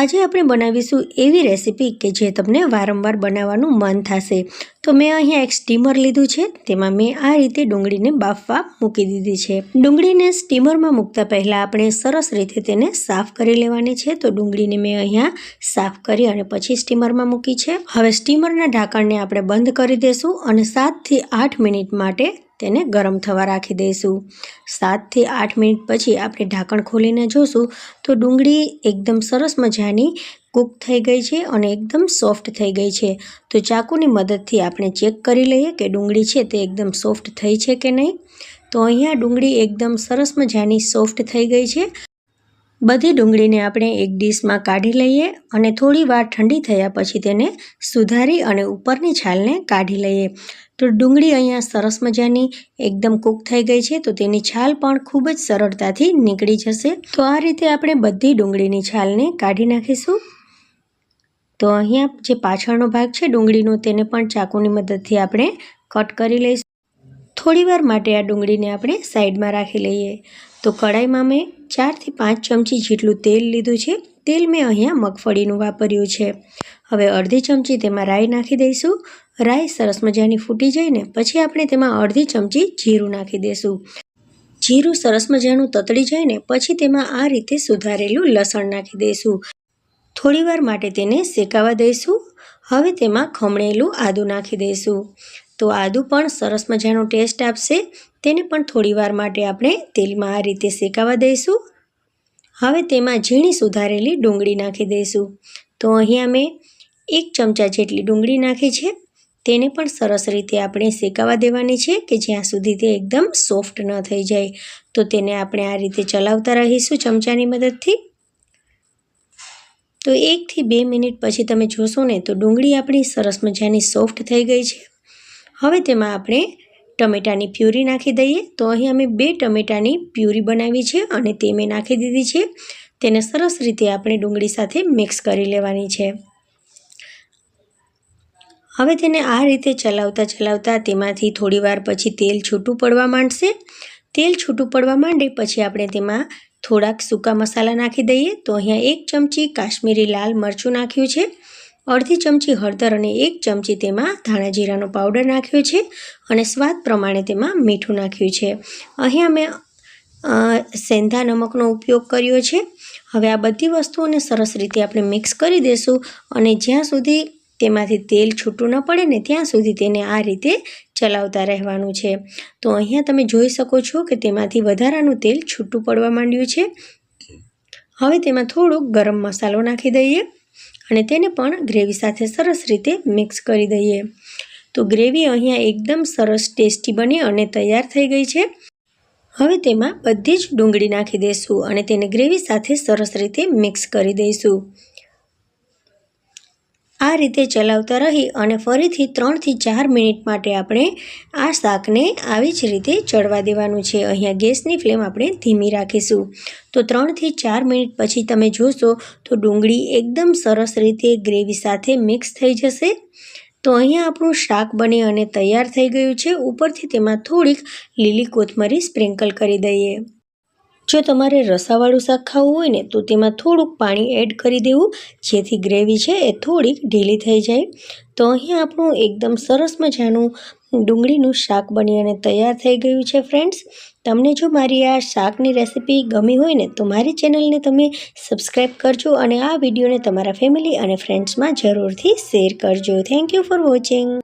આજે આપણે બનાવીશું એવી રેસીપી કે જે તમને વારંવાર બનાવવાનું મન થશે. તો મેં અહીંયા એક સ્ટીમર લીધું છે, તેમાં મેં આ રીતે ડુંગળીને બાફવા મૂકી દીધી છે. ડુંગળીને સ્ટીમરમાં મૂકતા પહેલાં આપણે સરસ રીતે તેને સાફ કરી લેવાની છે. તો ડુંગળીને મેં અહીંયા સાફ કરી અને પછી સ્ટીમરમાં મૂકી છે. હવે સ્ટીમરના ઢાંકણને આપણે બંધ કરી દઈશું અને સાતથી આઠ મિનિટ માટે તેને ગરમ થવા રાખી દઈશું. સાતથી આઠ મિનિટ પછી આપણે ઢાંકણ ખોલીને જોશું તો ડુંગળી એકદમ સરસ મજાની કૂક થઈ ગઈ છે અને એકદમ સોફ્ટ થઈ ગઈ છે. તો ચાકુની મદદથી આપણે ચેક કરી લઈએ કે ડુંગળી છે તે એકદમ સોફ્ટ થઈ છે કે નહીં. તો અહીંયા ડુંગળી એકદમ સરસ મજાની સોફ્ટ થઈ ગઈ છે. બધી ડુંગળીને આપણે એક ડીશમાં કાઢી લઈએ અને થોડી વાર ઠંડી થયા પછી તેને સુધારી અને ઉપરની છાલને કાઢી લઈએ. તો ડુંગળી અહીંયા સરસ મજાની એકદમ કૂક થઈ ગઈ છે, તો તેની છાલ પણ ખૂબ જ સરળતાથી નીકળી જશે. તો આ રીતે આપણે બધી ડુંગળીની છાલને કાઢી નાખીશું. તો અહીંયા જે પાછળનો ભાગ છે ડુંગળીનો, તેને પણ ચાકુની મદદથી આપણે કટ કરી લઈશું. થોડીવાર માટે આ ડુંગળીને આપણે સાઈડમાં રાખી લઈએ. તો કડાઈમાં મેં ચારથી પાંચ ચમચી જેટલું તેલ લીધું છે. તેલ મેં અહીંયા મગફળીનું વાપર્યું છે. હવે અડધી ચમચી તેમાં રાઈ નાખી દઈશું. રાઈ સરસ મજાની ફૂટી જઈને પછી આપણે તેમાં અડધી ચમચી જીરું નાખી દઈશું. જીરું સરસ મજાનું તતડી જઈને પછી તેમાં આ રીતે સુધારેલું લસણ નાખી દઈશું. થોડીવાર માટે તેને શેકાવા દઈશું. હવે તેમાં ખમણેલું આદું નાખી દઈશું. તો આદું પણ સરસ મજાનો ટેસ્ટ આપશે. તેને પણ થોડીવાર માટે આપણે તેલમાં આ રીતે શેકાવા દઈશું. હવે તેમાં ઝીણી સુધારેલી ડુંગળી નાખી દઈશું. તો અહીંયા મેં એક ચમચા જેટલી ડુંગળી નાખી છે. તેને પણ સરસ રીતે આપણે શેકાવા દેવાની છે કે જ્યાં સુધી તે એકદમ સોફ્ટ ન થઈ જાય. તો તેને આપણે આ રીતે ચલાવતા રહીશું ચમચાની મદદથી. તો એકથી બે મિનિટ પછી તમે જોશો ને તો ડુંગળી આપણી સરસ મજાની સોફ્ટ થઈ ગઈ છે. હવે તેમાં આપણે ટમેટાની પ્યુરી નાખી દઈએ. તો અહીં અમે બે ટમેટાની પ્યુરી બનાવી છે અને તે મેં નાખી દીધી છે. તેને સરસ રીતે આપણે ડુંગળી સાથે મિક્સ કરી લેવાની છે. હવે તેને આ રીતે ચલાવતા ચલાવતા તેમાંથી થોડીવાર પછી તેલ છૂટું પડવા માંડશે. તેલ છૂટું પડવા માંડે પછી આપણે તેમાં થોડાક સૂકા મસાલા નાખી દઈએ. તો અહીંયા એક ચમચી કાશ્મીરી લાલ મરચું નાખ્યું છે. અડધી ચમચી હળદર અને એક ચમચી તેમાં ધાણા જીરાનો પાવડર નાખ્યો છે અને સ્વાદ પ્રમાણે તેમાં મીઠું નાખ્યું છે. અહીંયા મેં સેંધા નમકનો ઉપયોગ કર્યો છે. હવે આ બધી વસ્તુઓને સરસ રીતે આપણે મિક્સ કરી દઈશું અને જ્યાં સુધી તેમાંથી તેલ છૂટું ન પડે ને ત્યાં સુધી તેને આ રીતે ચલાવતા રહેવાનું છે. તો અહીંયા તમે જોઈ શકો છો કે તેમાંથી વધારાનું તેલ છૂટું પડવા માંડ્યું છે. હવે તેમાં થોડોક ગરમ મસાલો નાખી દઈએ. અને તેને પણ ગ્રેવી સાથે સરસ રીતે મિક્સ કરી દઈએ. તો ગ્રેવી અહીંયા એકદમ સરસ ટેસ્ટી બની અને તૈયાર થઈ ગઈ છે. હવે તેમાં બધી જ ડુંગળી નાખી દઈશું અને તેને ગ્રેવી સાથે સરસ રીતે મિક્સ કરી દઈશું. આ રીતે ચલાવતા રહી અને ફરીથી ત્રણથી ચાર મિનિટ માટે આપણે આ શાકને આવી જ રીતે ચડવા દેવાનું છે. અહીંયા ગેસની ફ્લેમ આપણે ધીમી રાખીશું. તો ત્રણથી ચાર મિનિટ પછી તમે જોશો તો ડુંગળી એકદમ સરસ રીતે ગ્રેવી સાથે મિક્સ થઈ જશે. તો અહીંયા આપણું શાક બની અને તૈયાર થઈ ગયું છે. ઉપરથી તેમાં થોડીક લીલી કોથમરી સ્પ્રિંકલ કરી દઈએ. જો તમારે રસાવાળું શાક ખાવું હોય ને, તો તેમાં થોડુંક પાણી એડ કરી દેવું, જેથી ગ્રેવી છે એ થોડીક ઢીલી થઈ જાય. તો અહીં આપણું એકદમ સરસ મજાનું ડુંગળીનું શાક બની અને તૈયાર થઈ ગયું છે, ફ્રેન્ડ્સ. તમને જો મારી આ શાકની રેસિપી ગમી હોય ને, તો મારી ચેનલને તમે સબસ્ક્રાઈબ કરજો અને આ વિડીયોને તમારા ફેમિલી અને ફ્રેન્ડ્સમાં જરૂરથી શેર કરજો. Thank you for watching.